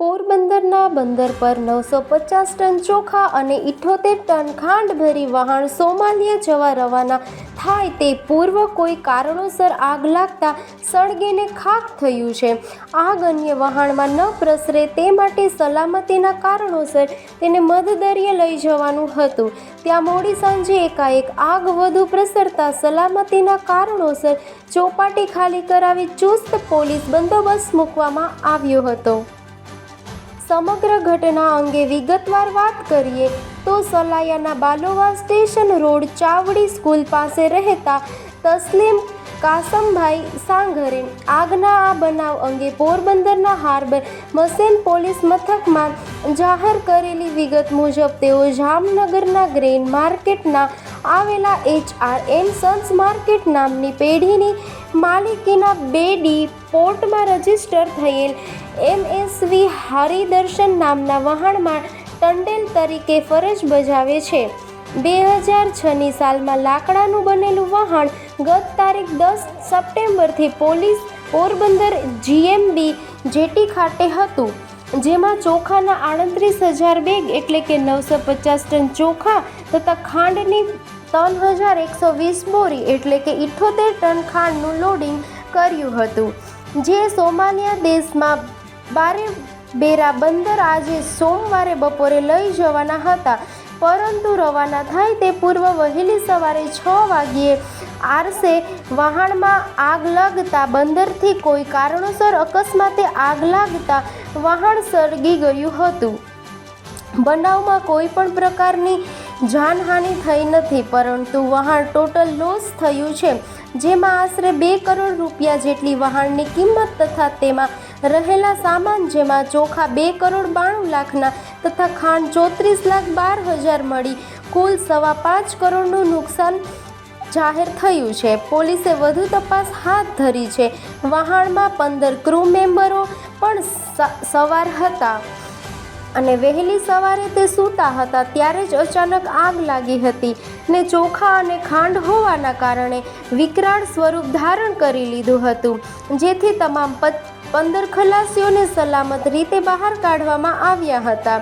પોરબંદરના બંદર પર નવસો પચાસ ટન ચોખા અને ઇઠોતેર ટન ખાંડ ભરી વહાણ સોમાલિયા જવા રવાના થાય તે પૂર્વ કોઈ કારણોસર આગ લાગતા સળગીને ખાખ થયું છે. આગ અન્ય વહાણમાં ન પ્રસરે તે માટે સલામતીના કારણોસર તેને મધદરિયે લઈ જવાનું હતું. ત્યાં મોડી સાંજે એકાએક આગ વધુ પ્રસરતા સલામતીના કારણોસર ચોપાટી ખાલી કરાવી ચુસ્ત પોલીસ બંદોબસ્ત મૂકવામાં આવ્યો હતો. સમગ્ર ઘટના અંગે વિગતવાર વાત કરીએ તો સલાયાના Balova station road Chavdi school પાસે રહેતા તસ્લીમ કાસમભાઈ સાંઘરે આગના આ બનાવ અંગે પોરબંદરના હાર્બર મસેન પોલીસ મથકમાં જાહેર કરેલી વિગત મુજબ તેઓ જામનગરના ગ્રેન માર્કેટના આવેલા H R N Sons market નામની પેઢીની માલિકીના બે ડી પોર્ટમાં રજિસ્ટર થયેલ એમએસવી હરિદર્શન નામના વહાણમાં ટંડેલ તરીકે ફરજ બજાવે છે. બે હજાર છની સાલમાં લાકડાનું બનેલું વહાણ ગત તારીખ દસ સપ્ટેમ્બરથી પોલીસ પોરબંદર જીએમબી જેટી ખાતે હતું, જેમાં ચોખાના આડત્રીસ હજાર બેગ એટલે કે નવસો પચાસ ટન ચોખા તથા ખાંડની ત્રણ હજાર એકસો વીસ બોરી એટલે કે ઇઠોતેર ટન ખાંડનું લોડિંગ કર્યું હતું, જે સોમાલિયા દેશમાં બારે બેરા બંદર આજે સોમવારે બપોરે લઈ જવાના હતા. પરંતુ રવાના થાય તે પૂર્વ વહેલી સવારે છ વાગ્યે આરસે વહાણમાં આગ લાગતા બંદરથી કોઈ કારણોસર અકસ્માતે આગ લાગતા વહાણ સળગી ગયું હતું. બનાવમાં કોઈ પણ પ્રકારની જાનહાનિ થઈ નથી, પરંતુ વહાણ ટોટલ લોસ થયું છે, જેમાં આશરે બે કરોડ રૂપિયા જેટલી વહાણની કિંમત તથા તેમાં રહેલા સામાન, જેમાં ચોખા બે કરોડ બાણું લાખના તથા ખાંડ ચોત્રીસ લાખ બાર હજાર મળી. કુલ સવા પાંચ કરોડનું નુકસાન જાહેર થયું છે. પોલીસે વધુ તપાસ હાથ ધરી છે. વહાણમાં પંદર ક્રૂ મેમ્બરો પણ સવાર હતા. અને વહેલી સવારે તે સૂતા હતા, ત્યારે જ અચાનક આગ લાગી હતી ને ચોખા અને ખાંડ હોવાના કારણે વિકરાળ સ્વરૂપ ધારણ કરી લીધું હતું. જેથી તમામ પંદર ખલાસીઓને સલામત રીતે બહાર કાઢવામાં આવ્યા હતા.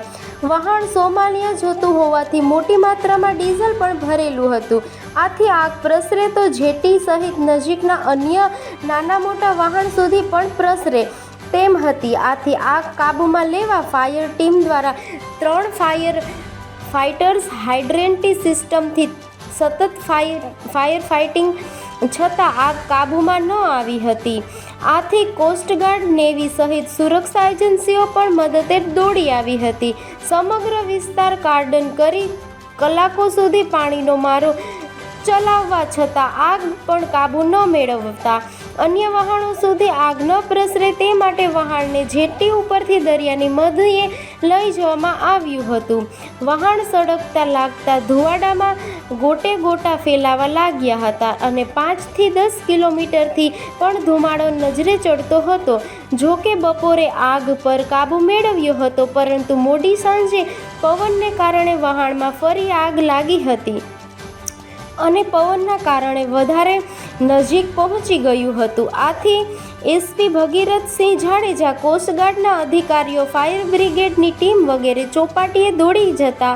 વહાણ સોમાલિયા જોતું હોવાથી મોટી માત્રામાં ડીઝલ પણ ભરેલું હતું. આથી આગ પ્રસરે તો જેટી સહિત નજીકના અન્ય નાના મોટા વાહન સુધી પણ પ્રસરે તેમ હતી. આથી આગ કાબૂમાં લેવા ફાયર ટીમ દ્વારા ત્રણ ફાયર ફાઇટર્સ હાઇડ્રેન્ટી સિસ્ટમથી સતત ફાયર ફાયર ફાઇટિંગ છતાં આગ કાબૂમાં ન આવી હતી. આથી કોસ્ટગાર્ડ નેવી સહિત સુરક્ષા એજન્સીઓ પણ મદદે દોડી આવી હતી. સમગ્ર વિસ્તાર કાર્ડન કરી કલાકો સુધી પાણીનો મારો ચલાવવા છતાં આગ પણ કાબૂ ન મેળવતા. અન્ય વહાણો સુધી આગ ન પ્રસરે તે માટે વહાણને જેટી ઉપરથી દરિયાની મધ્યે લઈ જવામાં આવ્યું હતું. વહાણ સળગતા લાગતા ધુવાડામાં ગોટે ગોટા ફેલાવા લાગ્યા હતા અને પાંચથી દસ કિલોમીટરથી પણ ધુમાડો નજરે ચડતો હતો. જો કે બપોરે આગ પર કાબૂ મેળવ્યો હતો, પરંતુ મોડી સાંજે પવનને કારણે વહાણમાં ફરી આગ લાગી હતી. અને પવનના કારણે વધારે નજીક પહોંચી ગયું હતું. આથી એસપી ભગીરથસિંહ જાડેજા કોસ્ટગાર્ડના અધિકારીઓ, ફાયર બ્રિગેડની ટીમ વગેરે ચોપાટીએ દોડી જતા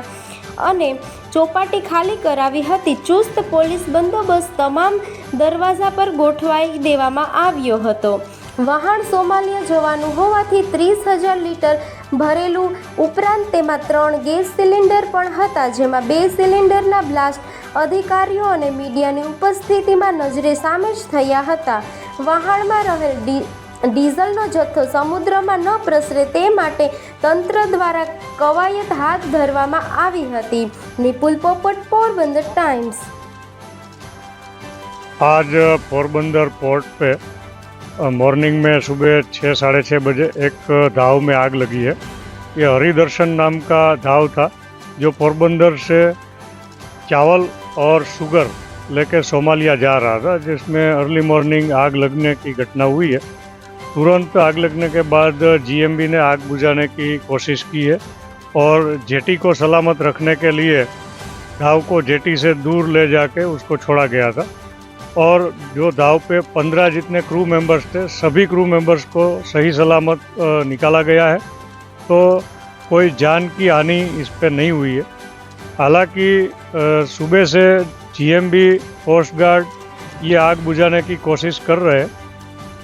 અને ચોપાટી ખાલી કરાવી હતી. ચુસ્ત પોલીસ બંદોબસ્ત તમામ દરવાજા પર ગોઠવાઈ દેવામાં આવ્યો હતો. વહાણ સોમાલિયા જવાનું હોવાથી ત્રીસ હજાર લીટર ભરેલું ઉપરાંત તેમાં ત્રણ ગેસ સિલિન્ડર પણ હતા, જેમાં બે સિલિન્ડરના બ્લાસ્ટ અધિકારીઓ અને મીડિયાની ઉપસ્થિતિમાં નજરે સામે જ થયા હતા. વહાણમાં રહેલ ડી, ડીઝલનો જથ્થો સમુદ્રમાં ન પ્રસરે તે માટે તંત્ર દ્વારા કવાયત હાથ ધરવામાં આવી હતી. નિપુલ પોપટ, પોરબંદર ટાઈમ્સ. આજ પોરબંદર પોર્ટ પે मॉर्निंग में सुबह छः साढ़े छः बजे एक धाव में आग लगी है। ये हरिदर्शन नाम का धाव था, जो पोरबंदर से चावल और शुगर लेके सोमालिया जा रहा था, जिसमें अर्ली मॉर्निंग आग लगने की घटना हुई है। तुरंत आग लगने के बाद जीएमबी ने आग बुझाने की कोशिश की है और जेटी को सलामत रखने के लिए धाव को जेटी से दूर ले जाके उसको छोड़ा गया था। और जो दाव पे पंद्रह जितने क्रू मेंबर्स थे, सभी क्रू मेंबर्स को सही सलामत निकाला गया है। तो कोई जान की हानि इस पर नहीं हुई है। हालाँकि सुबह से जीएमबी कोस्ट गार्ड ये आग बुझाने की कोशिश कर रहे हैं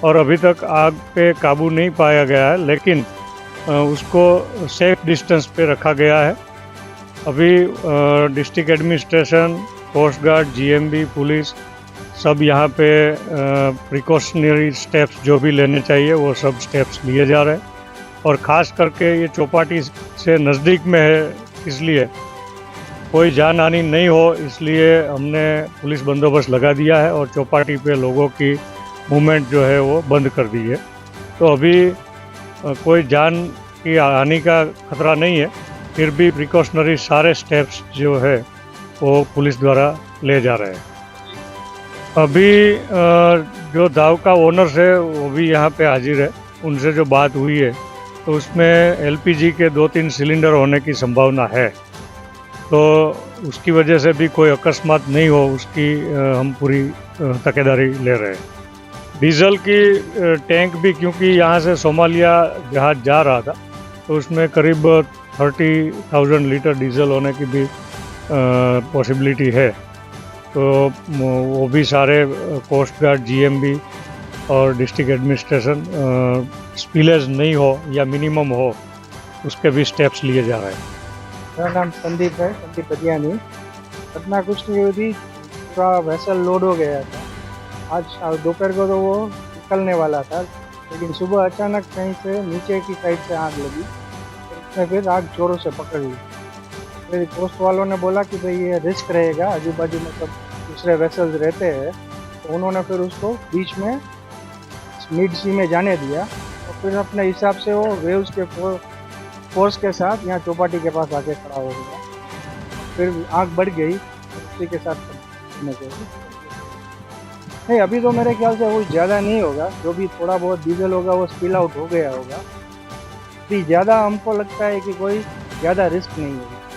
और अभी तक आग पे काबू नहीं पाया गया है, लेकिन उसको सेफ़ डिस्टेंस पे रखा गया है। अभी district administration coast guard GMB police सब यहाँ पे प्रिकॉशनरी स्टेप्स जो भी लेने चाहिए, वो सब स्टेप्स लिए जा रहे हैं। और ख़ास करके ये चौपाटी से नज़दीक में है, इसलिए कोई जान हानि नहीं हो, इसलिए हमने पुलिस बंदोबस्त लगा दिया है और चौपाटी पे लोगों की मूवमेंट जो है वो बंद कर दी है। तो अभी कोई जान की हानि का खतरा नहीं है, फिर भी प्रिकॉशनरी सारे स्टेप्स जो है वो पुलिस द्वारा ले जा रहे हैं। अभी जो दाव का ओनर्स है, वो भी यहाँ पे हाजिर है। उनसे जो बात हुई है तो उसमें एलपीजी के दो तीन सिलेंडर होने की संभावना है। तो उसकी वजह से भी कोई अकस्मात नहीं हो, उसकी हम पूरी तकेदारी ले रहे हैं। डीजल की टैंक भी, क्योंकि यहाँ से सोमालिया जहाज़ जा रहा था तो उसमें करीब थर्टी थाउज़ेंड लीटर डीजल होने की भी पॉसिबिलिटी है। तो वो भी सारे कोस्ट गार्ड जीएमबी और डिस्ट्रिक्ट एडमिनिस्ट्रेशन स्पीलेज नहीं हो या मिनिमम हो, उसके भी स्टेप्स लिए जा रहे हैं। मेरा नाम संदीप है, संदीप बदियानी घटना कुछ नहीं हुई पूरा वैसल लोड हो गया था। आज दोपहर को तो वो निकलने वाला था, लेकिन सुबह अचानक कहीं से नीचे की साइड से आग लगी उसमें फिर आग जोरों से पकड़ ली। फिर दोस्त वालों ने बोला कि भाई ये रिस्क रहेगा आजू बाजू में सब दूसरे वेसल्स रहते हैं तो उन्होंने फिर उसको बीच में मिड सी में जाने दिया। और फिर अपने हिसाब से वो वेव्स के फोर्स के साथ यहाँ चौपाटी के पास आके खड़ा हो गया। फिर आग बढ़ गई, उसी के साथ नहीं, अभी तो मेरे ख्याल से वो ज़्यादा नहीं होगा, जो भी थोड़ा बहुत डीजल होगा, वो स्पिल आउट हो गया होगा। अभी ज़्यादा हमको लगता है कि कोई ज़्यादा रिस्क नहीं होगा।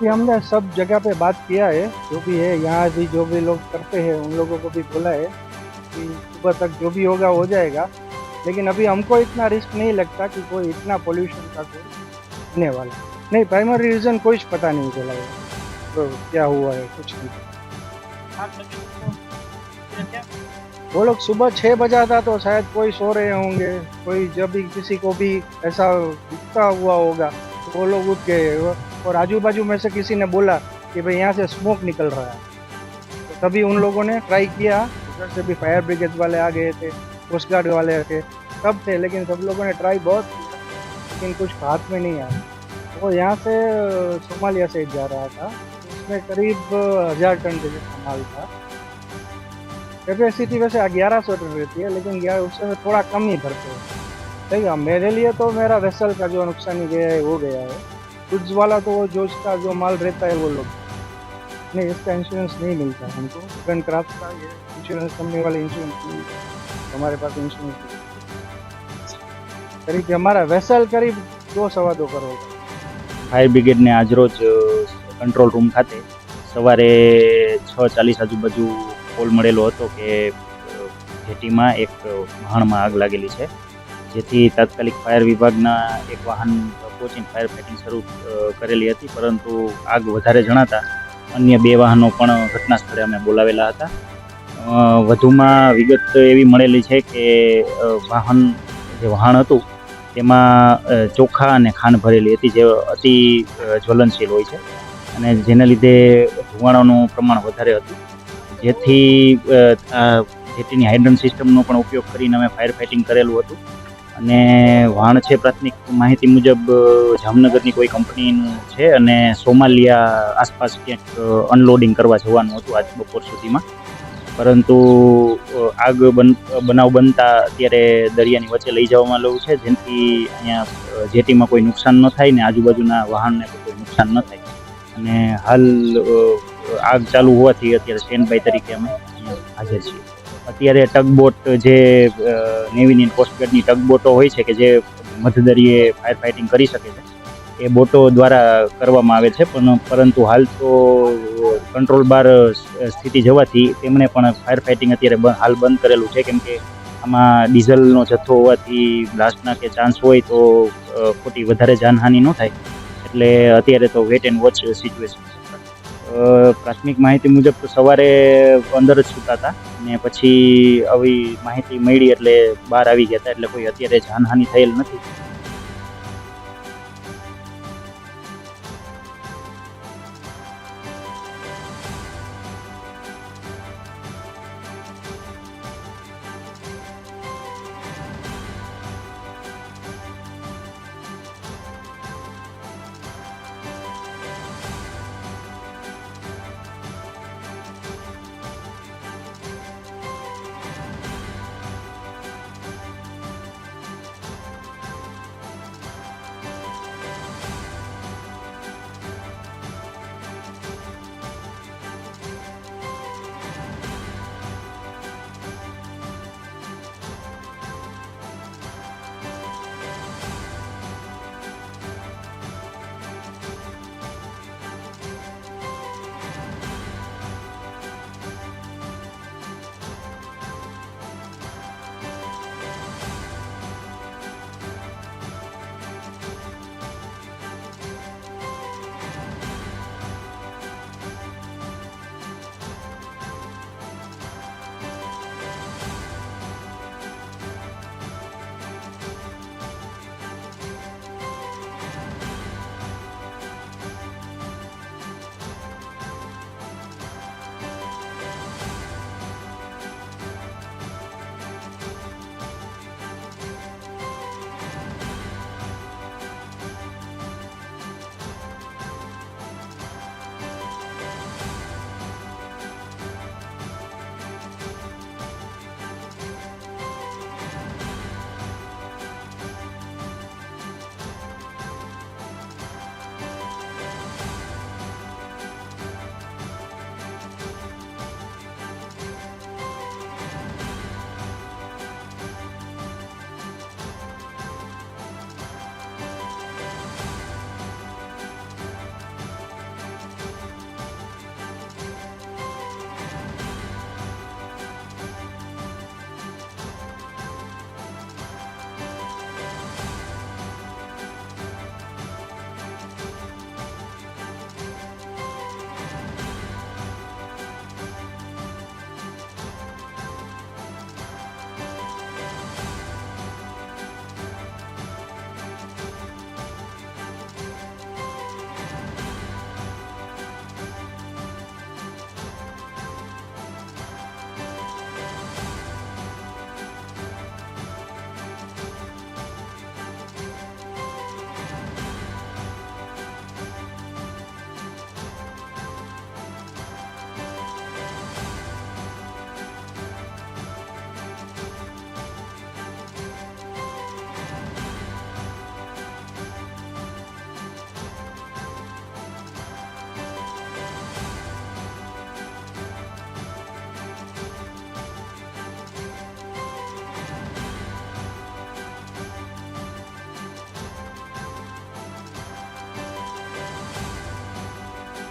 अभी हमने सब जगह पे बात किया है, जो भी है, यहाँ भी जो भी लोग करते हैं, उन लोगों को भी बोला है कि सुबह तक जो भी होगा, हो जाएगा। लेकिन अभी हमको इतना रिस्क नहीं लगता कि कोई इतना पोल्यूशन का कोई होने वाला नहीं प्राइमरी रीज़न कुछ पता नहीं चला है। तो क्या हुआ है, कुछ नहीं। वो लोग सुबह छः बजा था तो शायद कोई सो रहे होंगे, कोई जब भी किसी को भी ऐसा दिखता हुआ होगा तो वो लोग उठ गए। और आजू बाजू में से किसी ने बोला कि भाई यहाँ से स्मोक निकल रहा है। तो तभी उन लोगों ने ट्राई किया। उधर से भी फायर ब्रिगेड वाले आ गए थे कोस्ट गार्ड वाले थे, सब थे, लेकिन सब लोगों ने ट्राई बहुत, लेकिन कुछ हाथ में नहीं आया। वो यहाँ से सोमालिया से जा रहा था। उसमें करीब हज़ार टन माल था। कैपेसिटी वैसे ग्यारह सौ टन रहती है लेकिन ग्यारह उससे थोड़ा कम ही भरते हैं। सही है, मेरे लिए तो मेरा वेसल का जो नुकसान गया है, वो गया है। गुड्स वाला तो वो जो उसका जो माल रहता है वो लोग नहीं इसका इंश्योरेंस नहीं मिलता हमको गन क्राफ्ट का ये इंश्योरेंस कंपनी वाले इंश्योरेंस नहीं मिलता। हमारे पास इंश्योरेंस करीब हमारा वेसल करीब दो सवा दो करोड़ का। ફાયર બ્રિગેડને આજરોજ અ, કંટ્રોલ રૂમ ખાતે સવારે છ ચાલીસ આજુબાજુ કોલ મળેલો હતો કે અ, જેટીમાં એક અ, વહાણમાં આગ લાગેલી છે જેથી તાત્કાલિક ફાયર વિભાગના એક વાહન પહોંચીને ફાયર ફાઇટિંગ શરૂ કરેલી હતી, પરંતુ આગ વધારે જણાતા અન્ય બે વાહનો પણ ઘટના સ્થળે અમે બોલાવેલા હતા. વધુમાં વિગત એવી મળેલી છે કે વાહન, જે વહાણ હતું, તેમાં ચોખા અને ખાંડ ભરેલી હતી, જે અતિ જ્વલનશીલ હોય છે. અને જેના લીધે ધુવાણાનું પ્રમાણ વધારે હતું. જેથી આ, જેટીની હાઇડ્રન સિસ્ટમનો પણ ઉપયોગ કરીને અમે ફાયર ફાઇટિંગ કરેલું હતું. અને વાણ છે પ્રાથમિક માહિતી મુજબ જામનગરની કોઈ કંપનીનું છે અને સોમાલિયા આસપાસ ક્યાંક અનલોડિંગ કરવા જવાનું હતું આજ બપોર સુધીમાં. પરંતુ આગ બન, બનાવ બનતા અત્યારે દરિયાની વચ્ચે લઈ જવામાં લઉં છે, જેથી અહીંયા જેટીમાં કોઈ નુકસાન ન થાય ને આજુબાજુના વાહનને કોઈ નુકસાન ન થાય. અને હાલ આગ ચાલુ હોવાથી અત્યારે સ્ટેન્ડ બાય તરીકે અમે હાજર છીએ. અત્યારે ટગબોટ જે નેવીની કોસ્ટગાર્ડની ટગબોટો હોય છે કે જે મધદરિયે ફાયર ફાઇટિંગ કરી શકે છે, એ બોટો દ્વારા કરવામાં આવે છે. પણ પરંતુ હાલ તો કંટ્રોલ બાર સ્થિતિ જવાથી તેમણે પણ ફાયર ફાઇટિંગ અત્યારે હાલ બંધ કરેલું છે. કેમ કે આમાં ડીઝલનો જથ્થો હોવાથી બ્લાસ્ટના કે ચાન્સ હોય તો ખોટી વધારે જાનહાનિ ન થાય. એટલે અત્યારે તો વેટ એન્ડ વોચ સિચ્યુએશન પ્રાથમિક માહિતી મુજબ તો સવારે અંદર જ સૂતા હતા ને પછી આવી માહિતી મળી એટલે બહાર આવી ગયા હતા એટલે કોઈ અત્યારે જાનહાનિ થયેલ નથી.